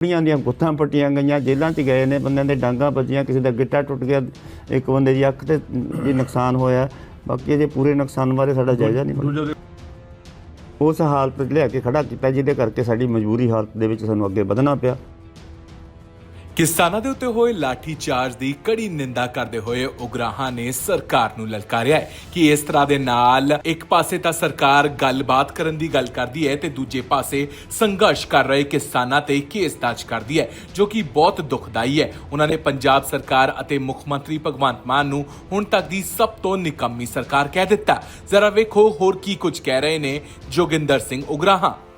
ਕੁੜੀਆਂ ਦੀਆਂ ਗੁੱਥਾਂ ਪੱਟੀਆਂ ਗਈਆਂ ਜੇਲ੍ਹਾਂ 'ਚ ਗਏ ਨੇ ਬੰਦਿਆਂ ਦੇ ਡਾਂਗਾਂ ਵੱਜੀਆਂ ਕਿਸੇ ਦਾ ਗਿੱਟਾ ਟੁੱਟ ਗਿਆ ਇੱਕ ਬੰਦੇ ਦੀ ਅੱਖ ਤੇ ਵੀ ਨੁਕਸਾਨ ਹੋਇਆ। ਬਾਕੀ ਅਜੇ ਪੂਰੇ ਨੁਕਸਾਨ ਬਾਰੇ ਸਾਡਾ ਜਾਇਜ਼ਾ ਨਹੀਂ ਉਸ ਹਾਲਤ 'ਚ ਲਿਆ ਕੇ ਖੜਾ ਕੀਤਾ ਜਿਹਦੇ ਕਰਕੇ ਸਾਡੀ ਮਜਬੂਰੀ ਹਾਲਤ ਦੇ ਵਿੱਚ ਸਾਨੂੰ ਅੱਗੇ ਵਧਣਾ ਪਿਆ। ਕਿਸਾਨਾਂ ਦੇ ਉੱਤੇ ਹੋਏ ਲਾਠੀ ਚਾਰਜ ਦੀ ਕੜੀ ਨਿੰਦਾ ਕਰਦੇ ਹੋਏ ਉਗਰਾਹਾਂ ਨੇ ਸਰਕਾਰ ਨੂੰ ਲਲਕਾਰਿਆ ਹੈ ਕਿ ਇਸ ਤਰ੍ਹਾਂ ਦੇ ਨਾਲ ਇੱਕ ਪਾਸੇ ਤਾਂ ਸਰਕਾਰ ਗੱਲਬਾਤ ਕਰਨ ਦੀ ਗੱਲ ਕਰਦੀ ਹੈ ਤੇ ਦੂਜੇ ਪਾਸੇ ਸੰਘਰਸ਼ ਕਰ ਰਹੇ ਕਿਸਾਨਾਂ ਤੇ ਕੇਸ ਦਰਜ ਕਰਦੀ ਹੈ, ਜੋ ਕਿ ਬਹੁਤ ਦੁਖਦਾਈ ਹੈ। ਉਹਨਾਂ ਨੇ ਪੰਜਾਬ ਸਰਕਾਰ ਅਤੇ ਮੁੱਖ ਮੰਤਰੀ ਭਗਵੰਤ ਮਾਨ ਨੂੰ ਹੁਣ ਤੱਕ ਦੀ ਸਭ ਤੋਂ ਨਿਕੰਮੀ ਸਰਕਾਰ ਕਹਿ ਦਿੱਤਾ। ਜ਼ਰਾ ਵੇਖੋ ਹੋਰ ਕੀ ਕੁਝ ਕਹਿ ਰਹੇ ਨੇ ਜੋਗਿੰਦਰ ਸਿੰਘ ਉਗਰਾਹਾਂ।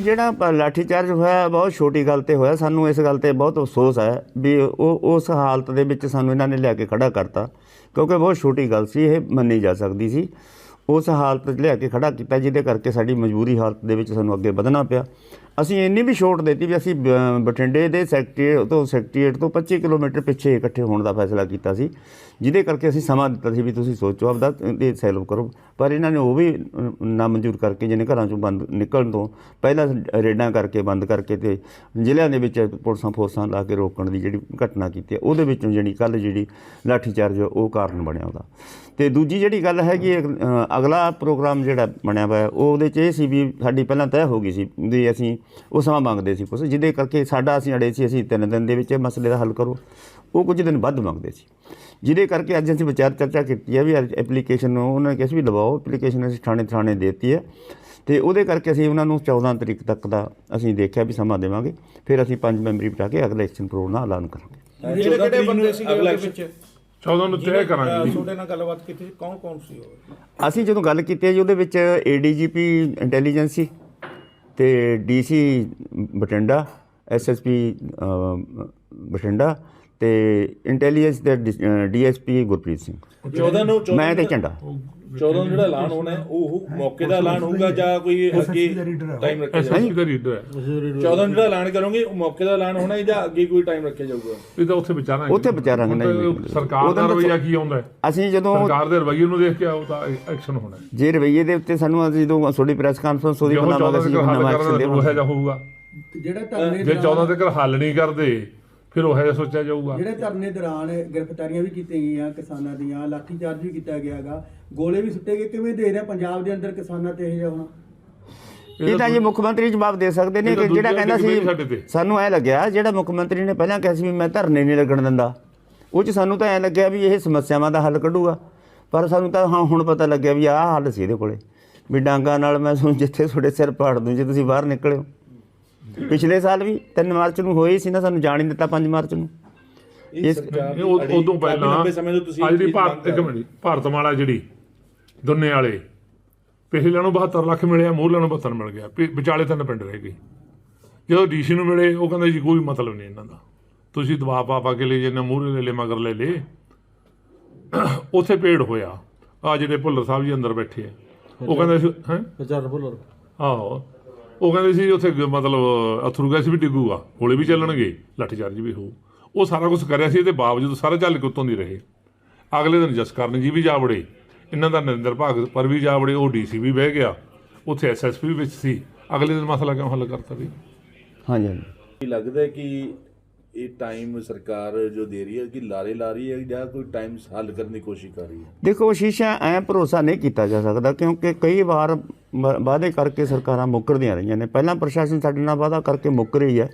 ਜਿਹੜਾ ਪ- ਲਾਠੀ ਚਾਰਜ ਹੋਇਆ, ਬਹੁਤ ਛੋਟੀ ਗੱਲ ਤੇ ਹੋਇਆ। ਸਾਨੂੰ ਇਸ ਗੱਲ ਤੇ ਬਹੁਤ ਅਫਸੋਸ ਹੈ ਵੀ ਉਹ ਉਸ ਹਾਲਤ ਦੇ ਵਿੱਚ ਸਾਨੂੰ ਇਹਨਾਂ ਨੇ ਲਿਆ ਕੇ ਖੜਾ ਕਰਤਾ। ਕਿਉਂਕਿ ਬਹੁਤ ਛੋਟੀ ਗੱਲ ਸੀ, ਇਹ ਮੰਨੀ ਜਾ ਸਕਦੀ ਸੀ। ਉਸ ਹਾਲਤ 'ਚ ਲਿਆ ਕੇ ਖੜਾ ਕੀਤਾ, ਜਿਹਦੇ ਕਰਕੇ ਸਾਡੀ ਮਜਬੂਰੀ ਹਾਲਤ ਦੇ ਵਿੱਚ ਸਾਨੂੰ ਅੱਗੇ ਵਧਣਾ ਪਿਆ। ਅਸੀਂ ਇੰਨੀ ਵੀ ਛੋਟ ਦਿੱਤੀ ਵੀ ਅਸੀਂ ਬ- ਬਠਿੰਡੇ ਦੇ ਸੈਕਟਰੀ ਤੋਂ ਸੈਕਟਰੀਏਟ ਤੋਂ 25 ਕਿਲੋਮੀਟਰ ਪਿੱਛੇ ਇਕੱਠੇ ਹੋਣ ਦਾ ਫੈਸਲਾ ਕੀਤਾ ਸੀ ਜਿਹਦੇ ਕਰਕੇ ਅਸੀਂ ਸਮਾਂ ਦਿੱਤਾ ਸੀ ਵੀ ਤੁਸੀਂ ਸੋਚੋ ਆਪਦਾ ਇਹ ਸੈਲਵ ਕਰੋ। ਪਰ ਇਹਨਾਂ ਨੇ ਉਹ ਵੀ ਨਾ ਮਨਜ਼ੂਰ ਕਰਕੇ ਜਿਹਨੇ ਘਰਾਂ ਚੋਂ ਬੰਦ ਨਿਕਲਣ ਤੋਂ ਪਹਿਲਾਂ ਰੇਡਾਂ ਕਰਕੇ ਬੰਦ ਕਰਕੇ ਤੇ ਜ਼ਿਲ੍ਹਿਆਂ ਦੇ ਵਿੱਚ ਪੁਲਿਸਾਂ ਫੋਰਸਾਂ ਲਾ ਕੇ ਰੋਕਣ ਦੀ ਜਿਹੜੀ ਘਟਨਾ ਕੀਤੀ ਹੈ ਉਹਦੇ ਵਿੱਚੋਂ ਜਿਹੜੀ ਕੱਲ ਜਿਹੜੀ ਲਾਠੀ ਚਾਰਜ ਉਹ ਕਾਰਨ ਬਣਿਆ ਉਹਦਾ। ਤੇ ਦੂਜੀ ਜਿਹੜੀ ਗੱਲ ਹੈਗੀ ਹੈ, ਅਗਲਾ ਪ੍ਰੋਗਰਾਮ ਜਿਹੜਾ ਬਣਿਆ ਹੋਇਆ ਉਹ ਉਹਦੇ 'ਚ ਇਹ ਸੀ ਵੀ ਸਾਡੀ ਪਹਿਲਾਂ ਤੈਅ ਹੋ ਗਈ ਸੀ ਵੀ ਅਸੀਂ ਉਹ ਸਮਾਂ ਮੰਗਦੇ ਸੀ ਕੁਛ ਜਿਹਦੇ ਕਰਕੇ ਸਾਡਾ ਅਸੀਂ ਅੜੇ ਸੀ ਅਸੀਂ ਤਿੰਨ ਦਿਨ ਦੇ ਵਿੱਚ ਇਹ ਮਸਲੇ ਦਾ ਹੱਲ ਕਰੋ। ਉਹ ਕੁਝ ਦਿਨ ਵੱਧ ਮੰਗਦੇ ਸੀ। ਜਿਹਦੇ ਕਰਕੇ ਅੱਜ ਅਸੀਂ ਵਿਚਾਰ ਚਰਚਾ ਕੀਤੀ ਹੈ ਵੀ ਐਪਲੀਕੇਸ਼ਨ ਉਹਨਾਂ ਨੇ ਕਿਹਾ ਸੀ ਵੀ ਲਵਾਓ ਐਪਲੀਕੇਸ਼ਨ ਅਸੀਂ ਥਾਣੇ ਥਾਣੇ ਦੇਤੀ ਹੈ। ਤੇ ਉਹਦੇ ਕਰਕੇ ਅਸੀਂ ਉਹਨਾਂ ਨੂੰ 14 ਤਰੀਕ ਤੱਕ ਦਾ ਅਸੀਂ ਦੇਖਿਆ ਵੀ ਸਮਾਂ ਦੇਵਾਂਗੇ। ਫਿਰ ਅਸੀਂ ਪੰਜ ਮੈਂਬਰੀ ਬਿਠਾ ਕੇ ਅਗਲਾ ਇਲੈਕਸ਼ਨ ਪ੍ਰੋਗਰਾਮ ਦਾ ਐਲਾਨ ਕਰਾਂਗੇ। ਜਿਹੜੇ ਕਿਹੜੇ ਬੰਦੇ ਸੀਗੇ ਉਹਦੇ ਵਿੱਚ? 14 ਨੂੰ ਤੈਅ ਕਰਾਂਗੇ। ਜੀ ਤੁਹਾਡੇ ਨਾਲ ਗੱਲਬਾਤ ਕੀਤੀ ਸੀ ਕੌਣ ਕੌਣ ਸੀ ਉਹ? ਅਸੀਂ ਜਦੋਂ ਗੱਲ ਕੀਤੀ ਹੈ ਜੀ ਉਹਦੇ ਵਿੱਚ ਏਡੀਜੀਪੀ ਇੰਟੈਲੀਜੈਂਸ ਸੀ। ਤੇ ਡੀਸੀ ਬਠਿੰਡਾ ਐਸਐਸਪੀ ਬਠਿੰਡਾ ਤੇ ਇੰਟੈਲੀਜੈਂਸ ਦੇ ਡੀਐਸਪੀ ਗੁਰਪ੍ਰੀਤ ਸਿੰਘ। 14 ਨੂੰ 14 ਮੈਂ ਤੇ ਝੰਡਾ। 14 ਨੂੰ ਜਿਹੜਾ ਐਲਾਨ ਹੋਣਾ ਹੈ, ਉਹ ਮੌਕੇ ਦਾ ਐਲਾਨ ਹੋਊਗਾ ਜਾਂ ਕੋਈ ਅੱਗੇ ਟਾਈਮ ਰੱਖਿਆ ਜਾਊਗਾ? ਐਸਐਸਪੀ ਦਾ ਰੀਡਰ ਹੈ 14 ਨੂੰ ਜਿਹੜਾ ਐਲਾਨ ਕਰੋਗੇ ਉਹ ਮੌਕੇ ਦਾ ਐਲਾਨ ਹੋਣਾ ਹੈ ਜਾਂ ਅੱਗੇ ਕੋਈ ਟਾਈਮ ਰੱਖਿਆ ਜਾਊਗਾ? ਇਹ ਤਾਂ ਉੱਥੇ ਵਿਚਾਰਾਂਗੇ ਉੱਥੇ ਵਿਚਾਰਾਂਗੇ, ਹੁਣ ਨਹੀਂ, ਤਾਂ ਨਹੀਂ। ਸਰਕਾਰ ਉਹਦਾ ਦਾ ਤਾਂ- ਰਵਈਆ ਕੀ ਆਉਂਦਾ ਹੈ? ਅਸੀਂ ਜਦੋਂ ਸਰਕਾਰ ਦੇ ਰਵਈਏ ਨੂੰ ਦੇਖ ਕੇ ਆਉ ਤਾਂ ਐਕਸ਼ਨ ਹੋਣਾ ਹੈ। ਜੇ ਰਵਈਏ ਦੇ ਉੱਤੇ ਸਾਨੂੰ ਅਸੀਂ ਜਦੋਂ ਤੁਹਾਡੀ ਪ੍ਰੈਸ ਕਾਨਫਰੰਸ ਉਹਦੀ ਜੇ ਉਹ ਬਣਾਵਾਂਗੇ 14 ਅਸੀਂ ਤੱਕ ਹੱਲ ਨਵਾਂ ਕਰਨ ਐਕਸ਼ਨ ਦਾ ਦੇਵਾਂਗੇ ਉਹ ਜਿਹਾ ਹੋਊਗਾ। ਜਿਹੜੇ ਧਰਨੇ ਜੇ 14 ਦੌਰਾਨ ਤੱਕ ਹੱਲ ਨਹੀਂ ਕਰਦੇ ਫਿਰ ਉਹ ਜਿਹਾ ਸੋਚਿਆ ਜਾਊਗਾ। ਜਿਹੜੇ ਧਰਨੇ ਦੌਰਾਨ ਗ੍ਰਿਫਤਾਰੀਆਂ ਵੀ ਕੀਤੀਆਂ ਗਈਆਂ ਕਿਸਾਨਾਂ ਦੀਆਂ ਲਾਠੀ ਚਾਰਜ ਵੀ ਕੀਤਾ ਗਿਆਗਾ ਗੋਲੇ ਵੀ ਸੁੱਟੇ ਗਏ ਕਿਵੇਂ ਦੇ ਰਿਹਾ ਪੰਜਾਬ ਦੇ ਅੰਦਰ ਕਿਸਾਨਾਂ ਤੇ ਇਹ ਜਿਹਾ ਹੋਣਾ? ਇਹ ਤਾਂ ਜੀ ਮੁੱਖ ਮੰਤਰੀ ਜਵਾਬ ਦੇ ਸਕਦੇ ਨੇ ਕਿ ਜਿਹੜਾ ਕਹਿੰਦਾ। ਸੀ ਸਾਨੂੰ ਐ ਲੱਗਿਆ ਜਿਹੜਾ ਮੁੱਖ ਮੰਤਰੀ ਨੇ ਪਹਿਲਾਂ ਕਿਹਾ ਸੀ ਵੀ ਮੈਂ ਧਰਨੇ ਨਹੀਂ ਲੱਗਣ ਦਿੰਦਾ। ਉਹ ਚ ਸਾਨੂੰ ਤਾਂ ਐ ਲੱਗਿਆ ਵੀ ਇਹ ਸਮੱਸਿਆਵਾਂ ਦਾ ਹੱਲ ਕੱਢੂਗਾ। ਪਰ ਸਾਨੂੰ ਤਾਂ ਹਾਂ ਹੁਣ ਪਤਾ ਲੱਗਿਆ ਵੀ ਆਹ ਹੱਲ ਸੀ ਇਹਦੇ ਕੋਲੇ। ਵੀ ਡਾਂਗਾ ਨਾਲ ਮੈਂ ਤੁਹਾਨੂੰ ਜਿੱਥੇ ਤੁਹਾਡੇ ਸਿਰ ਪਾੜ ਦੂੰ ਜੇ ਤੁਸੀਂ ਬਾਹਰ ਨਿਕਲਿਓ ਪਿਛਲੇ ਸਾਲ ਵੀ 3 ਮਾਰਚ ਨੂੰ ਹੋਈ ਸੀ ਨਾ ਸਾਨੂੰ ਜਾਣ ਹੀ ਦਿੱਤਾ 5 ਮਾਰਚ ਨੂੰ। ਇਹ ਸਰਕਾਰ ਦੀ ਅੜੀ ਉਦੋਂ ਕਾਫੀ ਪਹਿਲਾਂ ਲੰਬੇ ਸਮੇਂ ਤੋਂ ਤੁਸੀਂ ਆ ਜਿਹੜੀ ਇਹ ਭਾਰਤ ਮੰਗ ਇੱਕ ਮਿੰਟ ਭਾਰਤਮਾਲਾ ਜਿਹੜੀ ਦੁੰਨੇ ਵਾਲੇ ਪਿਛਲੇ ਨੂੰ 72 ਲੱਖ ਮਿਲਿਆ ਮੂਹਰਲੇ ਨੂੰ 72 ਮਿਲ ਗਿਆ ਪਿ- ਵਿਚਾਲੇ ਤਿੰਨ ਪਿੰਡ ਰਹਿ ਗਏ। ਜਦੋਂ ਡੀਸੀ ਨੂੰ ਮਿਲੇ ਉਹ ਕਹਿੰਦੇ ਜੀ ਕੋਈ ਮਤਲਬ ਨਹੀਂ ਇਹਨਾਂ ਦਾ। ਤੁਸੀਂ ਦਬਾਅ ਪਾ ਪਾ ਕੇ ਲੈ ਜਿੰਨੇ ਮੂਹਰੇ ਲੈ ਲੈ ਮਗਰ ਲੈ ਲੈ। ਉੱਥੇ ਪੇੜ ਹੋਇਆ ਆ ਜਿਹੜੇ ਭੁੱਲਰ ਸਾਹਿਬ ਜੀ ਅੰਦਰ ਬੈਠੇ ਆ। ਉਹ ਕਹਿੰਦੇ ਸੀ ਹੈ? ਵਿਚਾਰ ਭੁੱਲਰ। ਆਹੋ। ਉਹ ਕਹਿੰਦੇ ਸੀ ਉੱਥੇ ਮਤਲਬ ਅਥਰੂ ਗੈਸ ਵੀ ਡਿੱਗੂਗਾ ਗੋਲੇ ਵੀ ਚੱਲਣਗੇ ਲਾਠੀ ਚਾਰਜ ਵੀ ਹੋਊ। ਉਹ ਸਾਰਾ ਕੁਝ ਕਰਿਆ ਸੀ ਇਹਦੇ ਬਾਵਜੂਦ ਸਾਰੇ ਝੱਲ ਕੇ ਉੱਤੋਂ ਦੀ ਰਹੇ। ਅਗਲੇ ਦਿਨ ਜਸਕਰਨ ਜੀ ਵੀ ਜਾ ਵੜੇ। ਇਹਨਾਂ ਦਾ ਨਰਿੰਦਰ ਭਾਗ ਪਰ ਵੀ ਜਾ ਵੜੇ ਉਹ ਡੀਸੀ ਵੀ ਬਹਿ ਗਿਆ। ਉੱਥੇ ਐਸਐਸਪੀ ਵਿੱਚ ਸੀ। ਅਗਲੇ ਦਿਨ ਮਸਲਾ ਕਿਉਂ ਹੱਲ ਕਰਤਾ ਵੀ? ਹਾਂਜੀ ਹਾਂਜੀ। ਲੱਗਦਾ ਹੈ ਕਿ ਇਹ ਟਾਈਮ ਸਰਕਾਰ ਜੋ ਦੇ ਰਹੀ ਹੈ ਕਿ ਲਾਰੇ ਲਾ ਰਹੀ ਹੈ ਜਾਂ ਕੋਈ ਟਾਈਮ ਹੱਲ ਕਰਨ ਦੀ ਕੋਸ਼ਿਸ਼ ਕਰ ਰਹੀ ਹੈ? ਦੇਖੋ ਸ਼ੀਸ਼ਾ ਐ ਭਰੋਸਾ ਨਹੀਂ ਕੀਤਾ ਜਾ ਸਕਦਾ ਕਿਉਂਕਿ ਕਈ ਵਾਰ ਵਾਅਦੇ ਕਰਕੇ ਸਰਕਾਰਾਂ ਮੁੱਕਰਦੀਆਂ ਰਹੀਆਂ ਨੇ। ਪਹਿਲਾਂ ਪ੍ਰਸ਼ਾਸਨ ਸਾਡੇ ਨਾਲ ਵਾਅਦਾ ਕਰਕੇ ਮੁੱਕ ਰਹੀ ਹੈ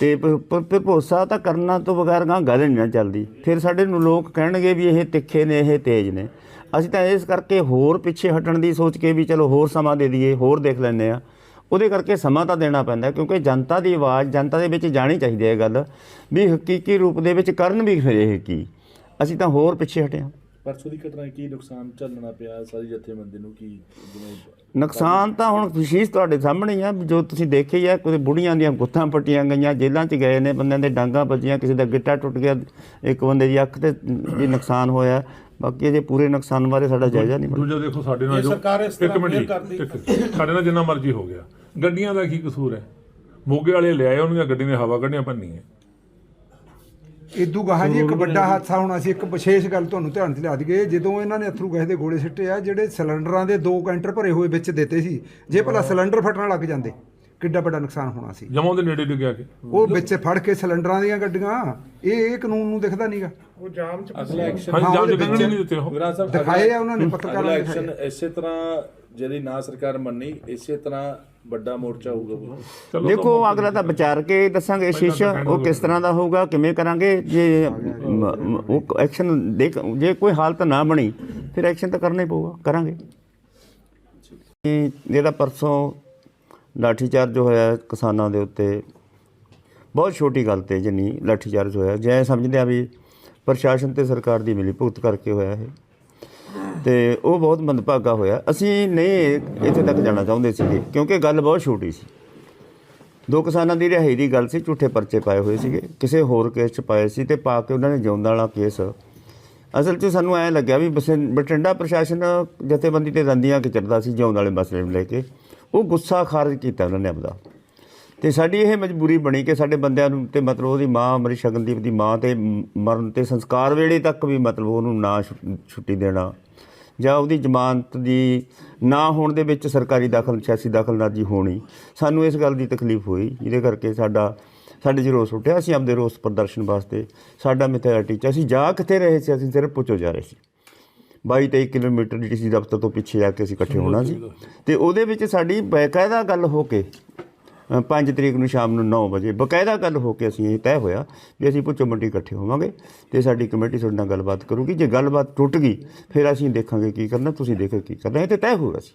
ਤੇ ਭਰੋਸਾ ਤਾਂ ਕਰਨਾ ਤੋਂ ਬਗੈਰ ਗਾਂ ਗੱਲ ਨਹੀਂ ਨਾ ਚੱਲਦੀ। ਫਿਰ ਸਾਡੇ ਨੂੰ ਲੋਕ ਕਹਿਣਗੇ ਵੀ ਇਹ ਤਿੱਖੇ ਨੇ, ਇਹ ਤੇਜ਼ ਨੇ। ਅਸੀਂ ਤਾਂ ਇਸ ਕਰਕੇ ਹੋਰ ਪਿੱਛੇ ਹਟਣ ਦੀ ਸੋਚ ਕੇ ਵੀ ਚਲੋ ਹੋਰ ਸਮਾਂ ਦੇ ਦਈਏ, ਹੋਰ ਦੇਖ ਲੈਂਦੇ ਆ ਉਹਦੇ ਕਰਕੇ ਸਮਾਂ ਤਾਂ ਦੇਣਾ ਪੈਂਦਾ ਕਿਉਂਕਿ ਜਨਤਾ ਦੀ ਆਵਾਜ਼ ਜਨਤਾ ਦੇ ਵਿੱਚ ਜਾਣੀ ਚਾਹੀਦੀ ਹੈ ਇਹ ਗੱਲ ਵੀ ਹਕੀਕੀ ਰੂਪ ਦੇ ਵਿੱਚ ਕਰਨ ਵੀ ਫਿਰ ਇਹ ਕੀ। ਅਸੀਂ ਤਾਂ ਹੋਰ ਪਿੱਛੇ ਹਟੇ ਹਾਂ ਪਰਸੋਂ ਦੀ ਘਟਨਾ ਕੀ ਨੁਕਸਾਨ ਝੱਲਣਾ ਪਿਆ ਸਾਰੀ ਜਥੇਬੰਦੀ ਨੂੰ ਕੀ ਨੁਕਸਾਨ ਤਾਂ ਹੁਣ ਵਿਸ਼ੇਸ਼ ਤੁਹਾਡੇ ਸਾਹਮਣੇ ਹੀ ਆ ਜੋ ਤੁਸੀਂ ਦੇਖਿਆ ਹੀ ਆ ਕੋਈ ਬੁੜੀਆਂ ਦੀਆਂ ਗੁੱਥਾਂ ਪੱਟੀਆਂ ਗਈਆਂ ਜੇਲ੍ਹਾਂ 'ਚ ਗਏ ਨੇ ਬੰਦਿਆਂ ਦੇ ਡਾਂਗਾਂ ਵੱਜੀਆਂ ਕਿਸੇ ਦਾ ਗਿੱਟਾ ਟੁੱਟ ਗਿਆ ਇੱਕ ਬੰਦੇ ਦੀ ਅੱਖ ਤੇ ਵੀ ਨੁਕਸਾਨ ਹੋਇਆ ਬਾਕੀ ਅਜੇ ਪੂਰੇ ਨੁਕਸਾਨ ਬਾਰੇ ਸਾਡਾ ਜਾਇਜ਼ਾ ਨਹੀਂ ਦੂਜਾ ਦੇਖੋ ਸਾਡੇ ਨਾਲ ਜੋ ਸਰਕਾਰ ਇਸ ਤਰ੍ਹਾਂ ਕਰਦੀ। ਸਾਡੇ ਨਾਲ ਜਿੰਨਾ ਮਰਜ਼ੀ ਹੋ ਗਿਆ। ਗੱਡੀਆਂ ਦਾ ਕੀ ਕਸੂਰ ਹੈ? ਮੋਗੇ ਵਾਲੇ ਲਿਆਏ ਉਹਨਾਂ ਗੱਡੀ ਨੇ ਹਵਾ ਕੱਢੀਆਂ ਪੰਨੀਆਂ ਇਦੂ ਗਾਹਾਂ ਜੀ ਇੱਕ ਵੱਡਾ ਹਾਦਸਾ ਹੋਣਾ ਸੀ ਇੱਕ ਵਿਸ਼ੇਸ਼ ਗੱਲ ਤੁਹਾਨੂੰ ਧਿਆਨ 'ਚ ਲਿਆ ਦਈਏ। ਜਦੋਂ ਇਹਨਾਂ ਨੇ ਅਥਰੂ ਗੈਸ ਦੇ ਗੋਲੇ ਸਿੱਟੇ ਆ ਜਿਹੜੇ ਸਿਲੰਡਰਾਂ ਦੇ ਦੋ ਕੈਂਟਰ ਭਰੇ ਹੋਏ ਵਿੱਚ ਦਿੱਤੇ ਸੀ ਜੇ ਭਲਾ ਸਿਲੰਡਰ ਫਟਣ ਲੱਗ ਜਾਂਦੇ ਕਿੱਡਾ ਵੱਡਾ ਨੁਕਸਾਨ ਹੋਣਾ ਸੀ। ਜਮਾਂ ਦੇ ਨੇੜੇ ਡਿੱਗਿਆ ਕਿ? ਉਹ ਵਿੱਚ ਫੜ ਕੇ ਸਿਲੰਡਰਾਂ ਦੀਆਂ ਗੱਡੀਆਂ ਇਹ ਇਹ ਕਾਨੂੰਨ ਨੂੰ ਦਿਖਦਾ ਨਹੀਂਗਾ ਅਗਲਾ ਐਕਸ਼ਨ ਹਾਂਜੀ ਹਾਂ, ਜਾਮ ਉਹਦੇ ਦੇ ਵਿੱਚ- ਨਹੀਂ ਦਿੱਤੇ ਉਹ। ਦਿਖਾਏ ਆ ਉਹਨਾਂ ਨੇ ਪੱਤਰਕਾਰਾਂ ਨੇ ਐਕਸ਼ਨ ਇਸੇ ਤਰ੍ਹਾਂ ਜਿਹੜੀ ਨਾ ਸਰਕਾਰ ਮੰਨੀ ਇਸੇ ਤਰ੍ਹਾਂ ਵੱਡਾ ਮੋਰਚਾ ਹੋਊਗਾ ਚਲੋ ਦੇਖੋ ਅਗਲਾ ਤਾਂ ਵਿਚਾਰ ਕੇ ਦੱਸਾਂਗੇ ਸ਼ੀਸ਼ ਉਹ ਕਿਸ ਤਰ੍ਹਾਂ ਦਾ ਹੋਊਗਾ ਕਿਵੇਂ ਕਰਾਂਗੇ ਜੇ ਉਹ ਐਕਸ਼ਨ ਦੇਖ ਜੇ ਕੋਈ ਹਾਲਤ ਨਾ ਬਣੀ ਫਿਰ ਐਕਸ਼ਨ ਤਾਂ ਕਰਨਾ ਹੀ ਪਊਗਾ ਕਰਾਂਗੇ। ਇਹ ਜਿਹੜਾ ਪਰਸੋਂ ਲਾਠੀਚਾਰਜ ਹੋਇਆ ਕਿਸਾਨਾਂ ਦੇ ਉੱਤੇ ਬਹੁਤ ਛੋਟੀ ਗੱਲ ਤੇ ਜਿੰਨੀ ਲਾਠੀਚਾਰਜ ਹੋਇਆ। ਜੈ ਸਮਝਦੇ ਆ ਵੀ ਪ੍ਰਸ਼ਾਸਨ ਤੇ ਸਰਕਾਰ ਦੀ ਮਿਲੀ ਭੁਗਤ ਕਰਕੇ ਹੋਇਆ ਇਹ। ਤੇ ਉਹ ਬਹੁਤ ਮੰਦਭਾਗਾ ਹੋਇਆ। ਅਸੀਂ ਨਹੀਂ ਇੱਥੇ ਤੱਕ ਜਾਣਾ ਚਾਹੁੰਦੇ ਸੀਗੇ, ਕਿਉਂਕਿ ਗੱਲ ਬਹੁਤ ਛੋਟੀ ਸੀ। ਦੋ ਕਿਸਾਨਾਂ ਦੀ ਰਿਹਾਈ ਦੀ ਗੱਲ ਸੀ, ਝੂਠੇ ਪਰਚੇ ਪਾਏ ਹੋਏ ਸੀਗੇ। ਕਿਸੇ ਹੋਰ ਕੇਸ 'ਚ ਪਾਏ ਸੀ ਤੇ ਪਾ ਕੇ ਉਹਨਾਂ ਨੇ ਜਿਉਂਦਾ ਵਾਲਾ ਕੇਸ। ਅਸਲ 'ਚ ਸਾਨੂੰ ਐ ਲੱਗਿਆ ਵੀ ਬਸ- ਬਠਿੰਡਾ ਪ੍ਰਸ਼ਾਸਨ ਜਥੇਬੰਦੀ ਤੇ ਦੰਦੀਆਂ ਕਿਚਰਦਾ ਸੀ ਜਿਉਂਦ ਵਾਲੇ ਮਸਲੇ ਨੂੰ ਲੈ ਕੇ। ਉਹ ਗੁੱਸਾ ਖਾਰਜ ਕੀਤਾ ਉਹਨਾਂ ਨੇ ਆਪਦਾ। ਤੇ ਸਾਡੀ ਇਹ ਮਜਬੂਰੀ ਬਣੀ ਕਿ ਸਾਡੇ ਬੰਦਿਆਂ ਨੂੰ ਤੇ ਮਤਲਬ ਉਹਦੀ ਮਾਂ ਅਮਰੀ ਸ਼ਗਨਦੀਪ ਦੀ ਮਾਂ ਤੇ ਮਰਨ ਤੇ ਸੰਸਕਾਰ ਵੇਲੇ ਤੱਕ ਵੀ ਮਤਲਬ ਉਹਨੂੰ ਨਾ ਛੁ- ਛੁੱਟੀ ਦੇਣਾ। ਜਾਂ ਉਹਦੀ ਜ਼ਮਾਨਤ ਦੀ ਨਾ ਹੋਣ ਦੇ ਵਿੱਚ ਸਰਕਾਰੀ ਦਖਲ ਸਿਆਸੀ ਦਖਲਅੰਦਾਜ਼ੀ ਹੋਣੀ। ਸਾਨੂੰ ਇਸ ਗੱਲ ਦੀ ਤਕਲੀਫ ਹੋਈ ਜਿਹਦੇ ਕਰਕੇ ਸਾਡਾ ਸਾਡੇ 'ਚ ਰੋਸ ਉੱਠਿਆ। ਅਸੀਂ ਆਪਦੇ ਰੋਸ ਪ੍ਰਦਰਸ਼ਨ ਵਾਸਤੇ ਸਾਡਾ ਮਿੱਥਿਆ ਟੀਚਾ। ਅਸੀਂ ਜਾ ਕਿੱਥੇ ਰਹੇ ਸੀ? ਅਸੀਂ ਸਿਰਫ ਪੁੱਛੋ ਜਾ ਰਹੇ ਸੀ। 22 23 ਕਿਲੋਮੀਟਰ ਡੀਸੀ ਦਫ਼ਤਰ ਤੋਂ ਪਿੱਛੇ ਆ ਕੇ ਅਸੀਂ ਇਕੱਠੇ ਹੋਣਾ ਸੀ। ਤੇ ਉਹਦੇ ਵਿੱਚ ਸਾਡੀ ਬਕਾਇਦਾ ਗੱਲ ਹੋ ਕੇ 5 ਤਰੀਕ ਨੂੰ ਸ਼ਾਮ ਨੂੰ 9 ਵਜੇ ਬਕਾਇਦਾ ਗੱਲ ਹੋ ਕੇ ਅਸੀਂ ਇਹ ਤੈਅ ਹੋਇਆ ਵੀ ਅਸੀਂ ਪੁੱਛੋ ਮੰਡੀ ਇਕੱਠੇ ਹੋਵਾਂਗੇ ਤੇ ਸਾਡੀ ਕਮੇਟੀ ਤੁਹਾਡੇ ਨਾਲ ਗੱਲਬਾਤ ਕਰੂਗੀ, ਜੇ ਗੱਲਬਾਤ ਟੁੱਟ ਗਈ, ਫਿਰ ਅਸੀਂ ਦੇਖਾਂਗੇ ਕੀ ਕਰਨਾ, ਤੁਸੀਂ ਦੇਖੋ ਕੀ ਕਰਨਾ, ਇਹ ਤੇ ਤੈਅ ਹੋਇਆ ਸੀ।